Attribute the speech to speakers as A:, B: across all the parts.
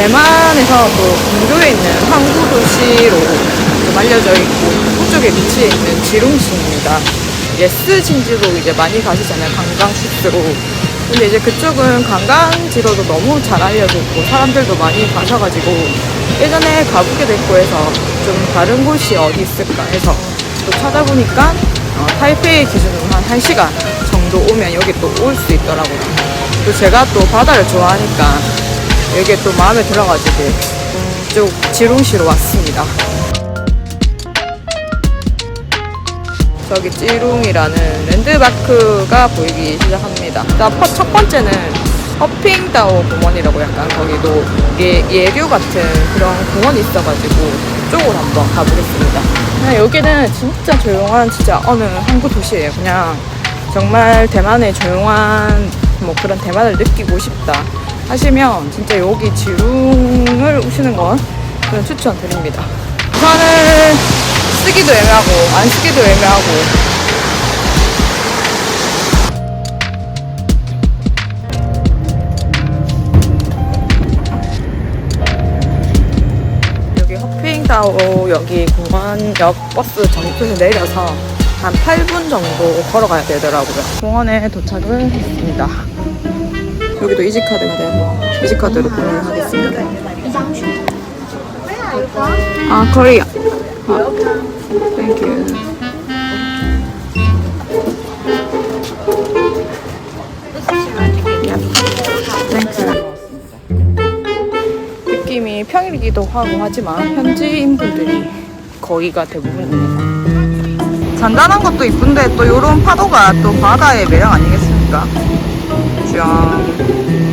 A: 대만에서 또 근교에 있는 항구 도시로 좀 알려져 있고 북쪽에 위치해 있는 지룽시입니다. 예스 진지로 이제 많이 가시잖아요. 관광 슈트로. 근데 이제 그쪽은 관광지로도 너무 잘 알려져 있고 사람들도 많이 가셔가지고 예전에 가보게 됐고 해서 좀 다른 곳이 어디 있을까 해서 또 찾아보니까 어, 타이페이 기준으로 한 1시간 정도 오면 여기 또 올 수 있더라고요. 또 제가 또 바다를 좋아하니까 여기에 또 마음에 들어가지고 이쪽 지룽시로 왔습니다. 저기 찌룽이라는 랜드마크가 보이기 시작합니다. 일단 퍼- 첫 번째는 허핑다오 공원이라고 약간 거기도 예, 예류 같은 그런 공원이 있어가지고 그쪽으로 한번 가보겠습니다. 그냥 여기는 진짜 조용한 진짜 어느 항구 도시예요. 그냥 정말 대만의 조용한 뭐 그런 대만을 느끼고 싶다 하시면 진짜 여기 지룽을 오시는 건 저는 추천드립니다. 우선은 쓰기도 애매하고 안 쓰기도 애매하고 여기 허핑다오 여기 공원역 버스 정류소에서 내려서 한 8분 정도 걸어가야 되더라고요. 공원에 도착을 했습니다. 여기도 이지카드가 돼서 이지카드로 구매를 하겠습니다. 아, 코리아. 아, 땡큐. 느낌이 평일이기도 하고 하지만 현지인분들이 거기가 대부분입니다. 잔잔한 것도 이쁜데 또 이런 파도가 또 바다의 매력 아니겠습니까? 짠.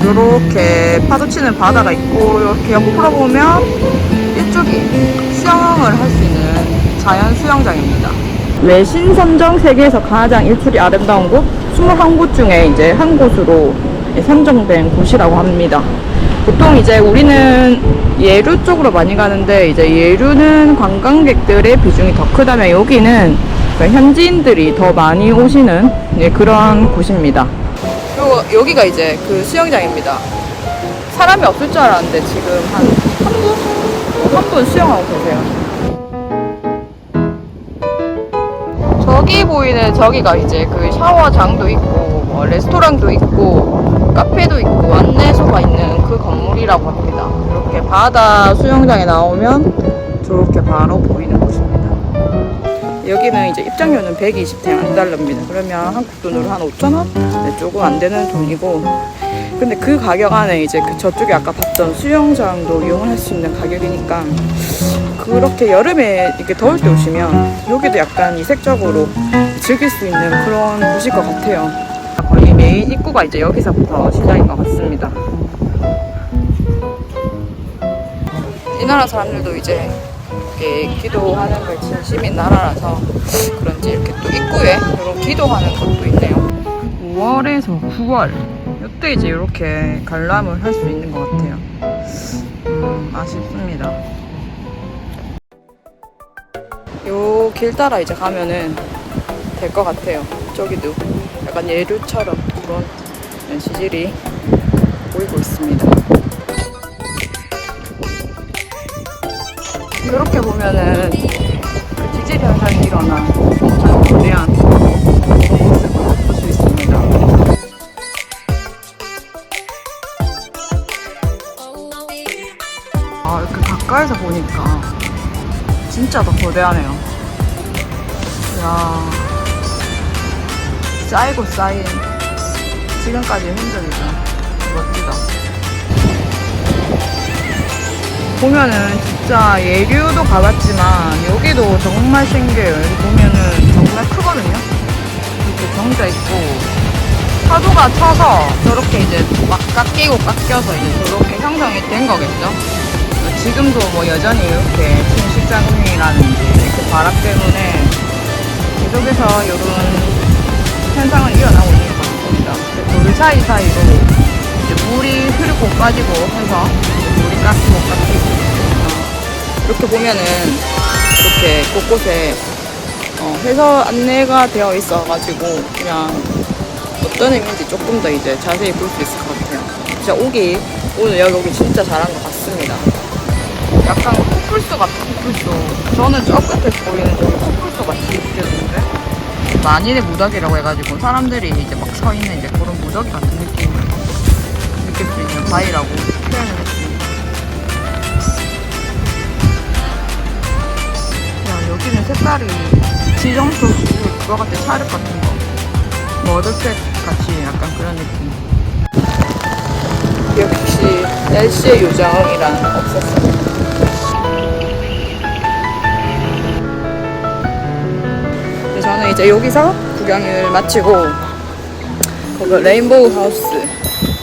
A: 요렇게 파도 치는 바다가 있고 이렇게 옆으로 보면 이쪽이 수영을 할 수 있는 자연 수영장입니다. 외신 선정 세계에서 가장 일출이 아름다운 곳 21곳 중에 이제 한 곳으로 선정된 곳이라고 합니다. 보통 이제 우리는 예류 쪽으로 많이 가는데 이제 예류는 관광객들의 비중이 더 크다면 여기는 그 현지인들이 더 많이 오시는 예, 그런 곳입니다. 요, 여기가 이제 그 수영장입니다. 사람이 없을 줄 알았는데 지금 한 3분? 3분 수영하고 계세요. 저기 보이는 저기가 이제 그 샤워장도 있고 뭐 레스토랑도 있고 카페도 있고 안내소가 있는 그 건물이라고 합니다. 이렇게 바다 수영장에 나오면 저렇게 바로 곳입니다. 여기는 이제 입장료는 120대만 달러입니다. 그러면 한국 돈으로 한 5,000원? 네, 조금 안 되는 돈이고. 근데 그 가격 안에 이제 그 저쪽에 아까 봤던 수영장도 이용을 할 수 있는 가격이니까 그렇게 여름에 이렇게 더울 때 오시면 여기도 약간 이색적으로 즐길 수 있는 그런 곳일 것 같아요. 거의 메인 입구가 이제 여기서부터 시작인 것 같습니다. 이 나라 사람들도 이제 이렇게 기도하는 걸 진심인 나라라서 그런지 이렇게 또 입구에 이런 기도하는 것도 있네요. 5월에서 9월 이때 이제 이렇게 관람을 할 수 있는 것 같아요. 음, 아쉽습니다. 요 길 따라 이제 가면은 될 것 같아요. 저기도 약간 예류처럼 그런 지질이 보이고 있습니다. 이렇게 보면은 그 지질 현상이 엄청 거대한 모습을 볼수 있습니다. 아, 이렇게 가까이서 보니까 진짜 더 거대하네요. 이야, 쌓이고 쌓인 지금까지의 흔적이죠. 멋지다. 보면은 진짜 예류도 가봤지만 여기도 정말 신기해요. 여기 보면은 정말 크거든요. 이렇게 정자 있고 파도가 쳐서 저렇게 이제 막 깎이고 깎여서 이제 저렇게 형성이 된 거겠죠. 지금도 뭐 여전히 이렇게 침식장이라든지 그 바람 때문에 계속해서 이런 현상은 일어나고 있는 것 같습니다. 돌 사이사이로 이제 물이 흐르고 빠지고 해서 물이 깎이고 깎이고 어, 이렇게 보면은 이렇게 곳곳에 어, 해서 안내가 되어 있어가지고 그냥 어떤 의미인지 조금 더 이제 자세히 볼 수 있을 것 같아요. 진짜 오기 오늘 여기 오기 진짜 잘한 것 같습니다. 약간 코뿔소 같은 코뿔소. 저는 저 끝에 보이는 저기 코뿔소 같이 느껴지는데 만인의 무더기라고 해가지고 사람들이 이제 막 서 있는 이제 그런 무더기 같은 느낌을 느낄 수 있는 바위라고 표현을 했습니다. 여기는 색깔이 지정소 그거 같아 찰흙 같은 거 머드색 같이 약간 그런 느낌. 역시 날씨의 요정이란 없었어요. 네, 저는 이제 여기서 구경을 마치고 거기 레인보우 하우스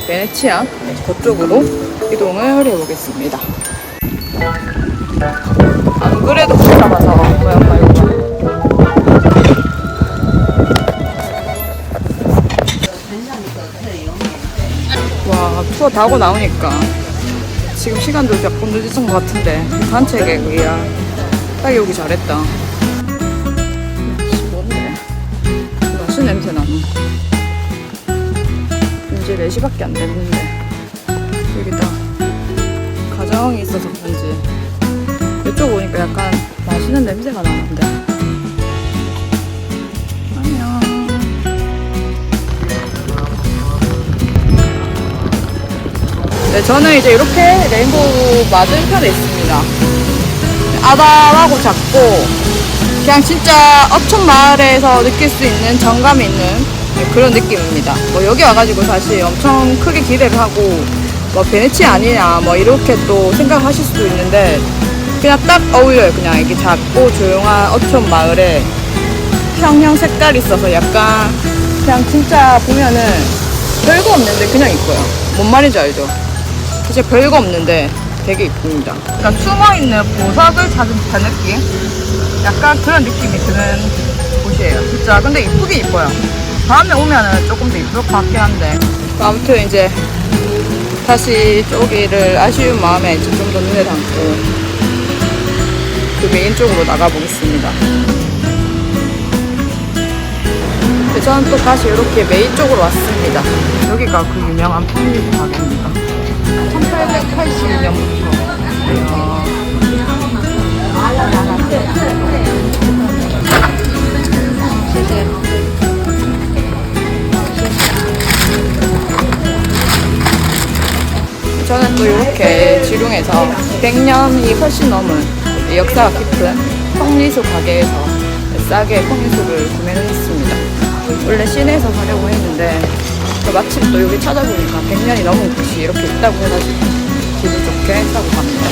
A: 베네치아 그쪽으로 이동을 해보겠습니다. 안 그래도 복잡해서 뭐야 말고 와 투어 다 하고 나오니까 지금 시간도 조금 늦은 것 같은데 산책에 그야. 딱 여기 잘했다. 뭔데 맛있는 냄새 나는 이제 4시밖에 안 됐는데. 여기다 가정이 있어서 그런지. 이쪽 오니까 약간 맛있는 냄새가 나는데 안녕 네, 저는 이제 이렇게 레인보우 맞은편에 있습니다. 아담하고 작고, 그냥 진짜 어촌 마을에서 느낄 수 있는 정감이 있는 네, 그런 느낌입니다. 뭐 여기 와가지고 사실 엄청 크게 기대를 하고, 뭐 베네치아 아니냐, 뭐 이렇게 또 생각하실 수도 있는데, 그냥 딱 어울려요. 그냥 이게 작고 조용한 어촌 마을에 평형 색깔이 있어서 약간, 그냥 진짜 보면은 별거 없는데 그냥 이뻐요. 뭔 말인지 알죠? 진짜 별거 없는데 되게 이쁩니다. 그러니까 숨어있는 보석을 찾은 듯한 느낌? 약간 그런 느낌이 드는 곳이에요. 진짜 근데 이쁘긴 이뻐요. 다음에 오면은 조금 더 이쁠 것 같긴 한데 아무튼 이제 다시 저기를 아쉬운 마음에 좀 더 눈에 담고 그 메인 쪽으로 나가보겠습니다. 근데 저는 또 다시 이렇게 메인 쪽으로 왔습니다. 여기가 그 유명한 팜리드 가게입니다. 1882년부터. 저는 또 이렇게 지룡에서 100년이 훨씬 넘은 역사가 깊은 펑리수 가게에서 싸게 펑리수를 구매를 했습니다. 원래 시내에서 사려고 했는데 또 마침 또 여기 찾아보니까 100년이 넘은 곳이 이렇게 있다고 해가지고 기분 좋게 사고 갑니다.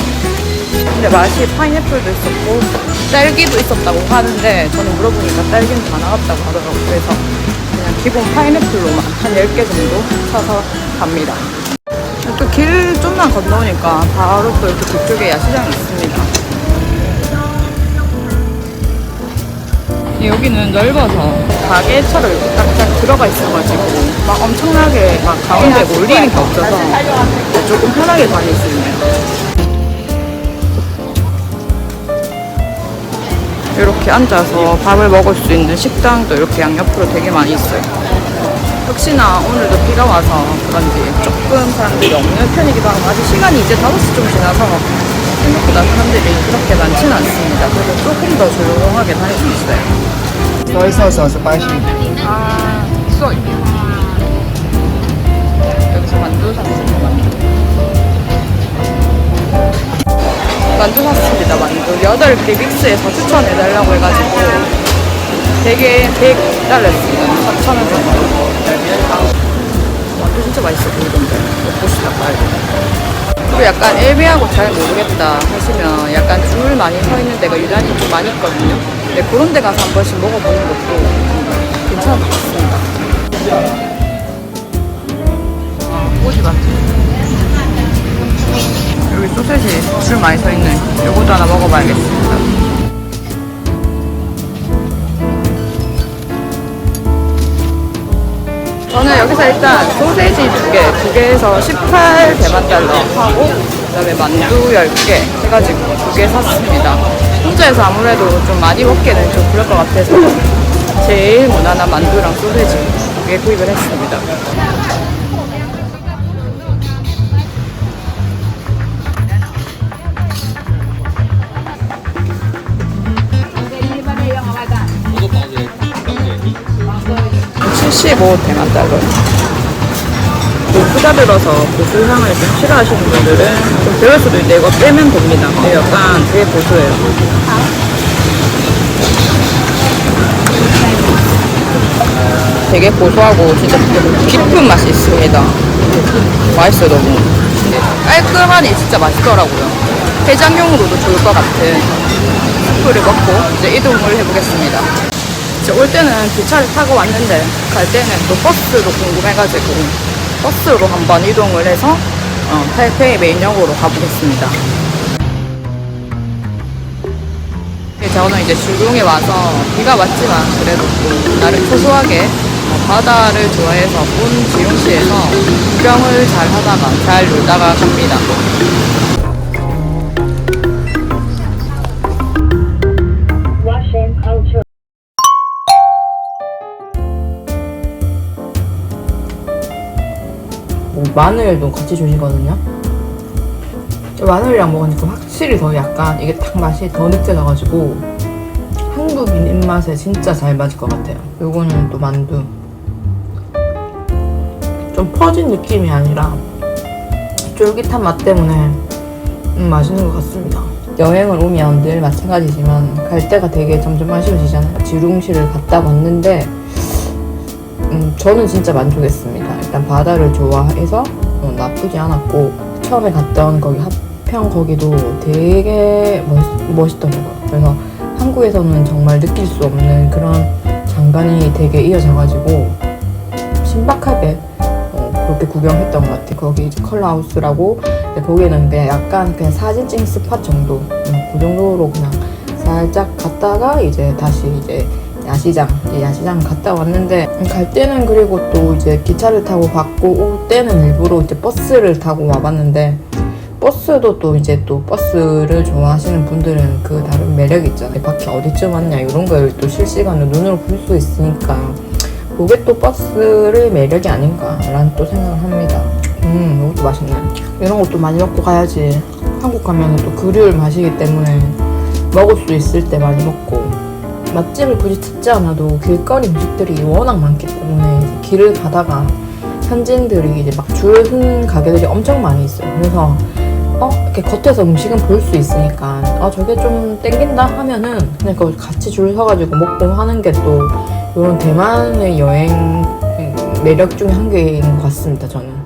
A: 근데 맛이 파인애플도 있었고 딸기도 있었다고 하는데 저는 물어보니까 딸기는 다 나갔다고 하더라고요. 그래서 그냥 기본 파인애플로만 한 10개 정도 사서 갑니다. 또 길 좀만 건너오니까 바로 또 이렇게 뒤쪽에 야시장이 있습니다. 여기는 넓어서 가게처럼 이렇게 딱딱 들어가 있어가지고 막 엄청나게 막 가운데 몰리는 게 없어서 조금 편하게 다닐 수 있네요. 이렇게 앉아서 밥을 먹을 수 있는 식당도 이렇게 양옆으로 되게 많이 있어요. 혹시나 오늘도 비가 와서 그런지 조금 사람들이 없는 편이기도 하고 아직 시간이 이제 5시 좀 지나서 생각보다 사람들이 그렇게 많지는 않습니다. 그래서 조금 더 조용하게 다닐 수 있어요.
B: 소이 소스와서 빠시.
A: 아, 소이. 여기서 만두 샀습니다. 만두 샀습니다. 만두 8개 믹스해서 추천해달라고 해가지고 되게 100달러였습니다. 4,000원 정도. 만두 진짜 맛있어 보이던데. 먹고 싶다, 빨리. 그리고 약간 애매하고 잘 모르겠다 하시면 약간 줄 많이 서 있는 데가 유난히 좀 많이 있거든요. 근데 그런 데 가서 한 번씩 먹어보는 것도 괜찮은 것 같습니다. 아, 꼬지 맛 여기 소세지 줄 많이 서 있네. 요것도 하나 먹어봐야겠습니다. 저는 여기서 일단 소세지 두 개, 두 개에서 18 대만 달러 하고 그다음에 만두 10개 해가지고 두 개 샀습니다. 혼자에서 아무래도 좀 많이 먹기는 좀 그럴 것 같아서 제일 무난한 만두랑 소세지 두 개 구입을 했습니다.
C: 편하게 먹어도 되나 딸을 후자 들어서 고수향을 좀 싫어하시는 분들은 좀 그럴 수도 있는데 이거 빼면 됩니다. 근데 약간 되게 고소해요. 되게 고소하고 진짜 깊은 맛이 있습니다. 맛있어요 너무. 깔끔하니 진짜 맛있더라고요. 해장용으로도 좋을 것 같은 스프를 먹고 이제 이동을 해보겠습니다 올 때는 기차를 타고 왔는데 갈 때는 또 버스도 궁금해가지고 버스로 한번 이동을 해서 어, 타이페이 메인역으로 가보겠습니다. 네, 저는 이제 주룡에 와서 비가 왔지만 그래도 또 나름 소소하게 어, 바다를 좋아해서 본 지용시에서 구경을 잘 하다가 잘 놀다가 갑니다.
A: 마늘도 같이 주시거든요. 마늘이랑 먹으니까 확실히 더 약간 이게 딱 맛이 더 느껴져가지고 한국인 입맛에 진짜 잘 맞을 것 같아요. 요거는 또 만두. 좀 퍼진 느낌이 아니라 쫄깃한 맛 때문에 음, 맛있는 것 같습니다. 여행을 오면 늘 마찬가지지만 갈 때가 되게 점점 아쉬워지잖아요. 지룽시를 갔다 왔는데 음, 저는 진짜 만족했습니다. 일단 바다를 좋아해서 어, 나쁘지 않았고 처음에 갔던 거기 하평 거기도 되게 멋, 멋있더라고요. 그래서 한국에서는 정말 느낄 수 없는 그런 장관이 되게 이어져가지고 신박하게 어, 그렇게 구경했던 것 같아요. 거기 컬러하우스라고 거기는 그냥 약간 그냥 사진 찍는 스팟 정도 음, 그 정도로 그냥 살짝 갔다가 이제 다시 이제 야시장 야시장 갔다 왔는데 음, 갈 때는 그리고 또 이제 기차를 타고 갔고 올 때는 일부러 이제 버스를 타고 와봤는데 버스도 또 이제 또 버스를 좋아하시는 분들은 그 다른 매력이 있잖아요. 밖에 어디쯤 왔냐 이런 걸 또 실시간으로 눈으로 볼 수 있으니까 그게 또 버스의 매력이 아닌가라는 또 생각을 합니다. 음, 이것도 맛있네. 이런 것도 많이 먹고 가야지. 한국 가면 또 그리울 맛이기 때문에 먹을 수 있을 때 많이 먹고 맛집을 굳이 찾지 않아도 길거리 음식들이 워낙 많기 때문에 길을 가다가 현지인들이 이제 막줄선 가게들이 엄청 많이 있어요. 그래서 어 이렇게 겉에서 음식은 볼 수 있으니까 어 저게 좀 땡긴다 하면은 그냥 그 같이 줄 서가지고 먹고 하는 게 또 이런 대만의 여행 음, 매력 중에 한 개인 것 같습니다. 저는.